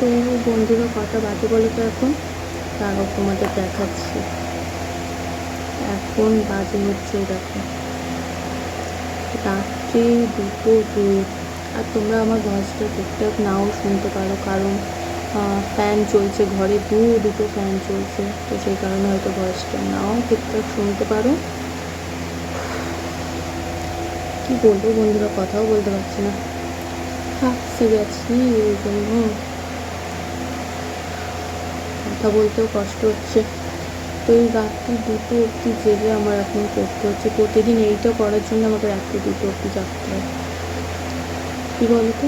তো বন্ধুরা কটা বাজে বলো তো এখন? তারাও তোমাদের দেখাচ্ছি। এখন বাজে হচ্ছে দেখো রাত্রি দুটো দুই। আর তোমরা আমার ভয়েসটা ঠিকঠাক নাও শুনতে পারো, কারণ ফ্যান চলছে ঘরে দু দুটো ফ্যান চলছে। তো সেই কারণে হয়তো ভয়েসটা নাও ঠিকঠাক শুনতে পারো। কি বলব বন্ধুরা, কথাও বলতে পারছি না। হাঁপসে গেছি ওই জন্য কথা বলতেও কষ্ট হচ্ছে। তো এই রাত্রি দুটো অবধি জেগে আমার এখন করতে হচ্ছে। প্রতিদিন এইটা করার জন্য আমাকে রাত্রি দুটো অবধি জাগতে হয়। কী বলতো?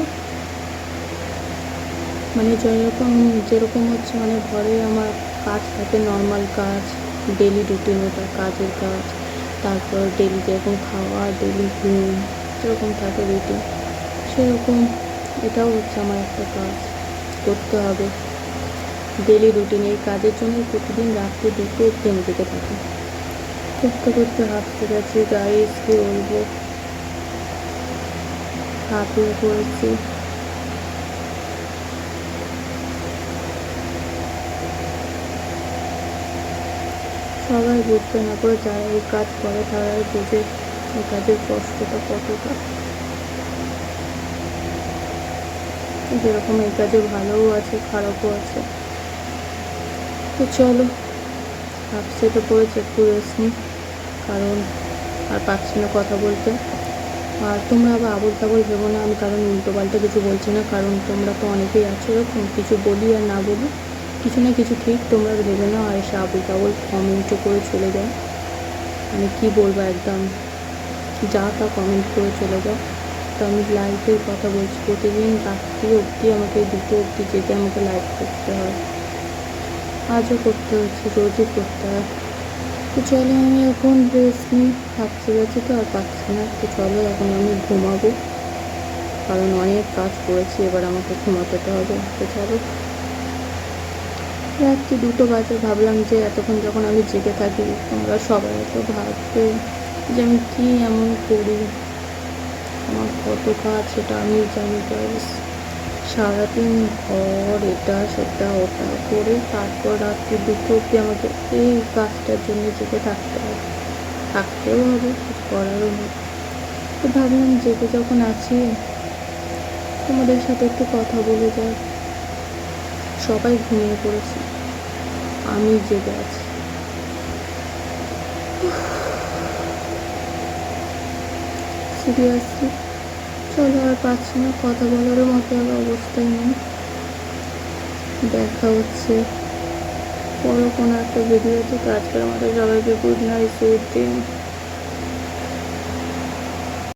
মানে যেরকম যেরকম হচ্ছে মানে ঘরে আমার কাজ থাকে নর্মাল কাজ ডেলি রুটিন ওটা, কাজের কাজ, তারপর ডেলি যেরকম খাওয়া ডেলি ঘুম, যেরকম থাকে রুটিন সেরকম এটাও হচ্ছে আমার একটা কাজ। করতে হবে। ডেলি রুটিন এই কাজের জন্য প্রতিদিন রাত্রে দুটো অব্দি আমি থেকে। থাকি করতে করতে হাঁপতে গেছি গাইস কী বলব হাঁপিয়ে পড়েছি। সবাই বুঝতে না করে যারা এই কাজ করে, তারাই বোঝে এই কাজের কষ্টটা কতটা। যেরকম এই কাজে ভালোও আছে, খারাপও আছে। তো চলো। আপসেটে পড়েছে একটু রেস্ট নিই, কারণ আর পাচ্ছি না কথা বলতে। আর তোমরা আবার আবল তাবল ভেবো না, আমি কারণ উল্টো পাল্টা কিছু বলছি না, কারণ তোমরা তো অনেকেই আছো এরকম, কিছু বলি আর না বলি, কিছু না কিছু ঠিক তোমরা ভেবে নাও আর এসে আবল তাবল কমেন্টও করে চলে যাও। মানে কী বলব একদম, যা তা কমেন্ট করে চলে যাও। তো আমি লাইভের কথা বলছি, প্রতিদিন রাত্রি অবধি আমাকে, দুটো অবধি যেতে আমাকে লাইভ করতে হয়। আজও করতে হচ্ছে, রোজই করতে হয়। তো চলো আমি এখন রেস্ট নিই থাকতে গেছি তো আর পাচ্ছি না। তো চলো এখন আমি ঘুমাবো, কারণ অনেক কাজ করেছি, এবার আমাকে ঘুমাতে হবে। তো চলো। রাত্রি দুটো বাজে, ভাবলাম যে এতক্ষণ যখন আমি জেগে থাকি, তোমরা সবাই তো ভাববে যে আমি কী এমন করি, আমার কত কাজ সেটা আমি জানি সারাদিন ঘর এটা, সেটা, ওটা করে তারপর রাত্রি দুটো অব্দি আমাকে এই কাজটার জন্য জেগে থাকতে হবে। থাকতেও হবে করারও নেই। তো ভাবলাম জেগে যখন আছি, তোমাদের সাথে একটু কথা বলে যাই। সবাই ঘুমিয়ে পড়েছে, আমি জেগে আছি। সিরিয়াসলি চলো আর পাচ্ছি না, কথা বলারও মতো আর অবস্থায় নেই। দেখা হচ্ছে। পরে কোনো একটা ভিডিওতে কাজ মতো সবাইকে গুড নাইট সুইট দিন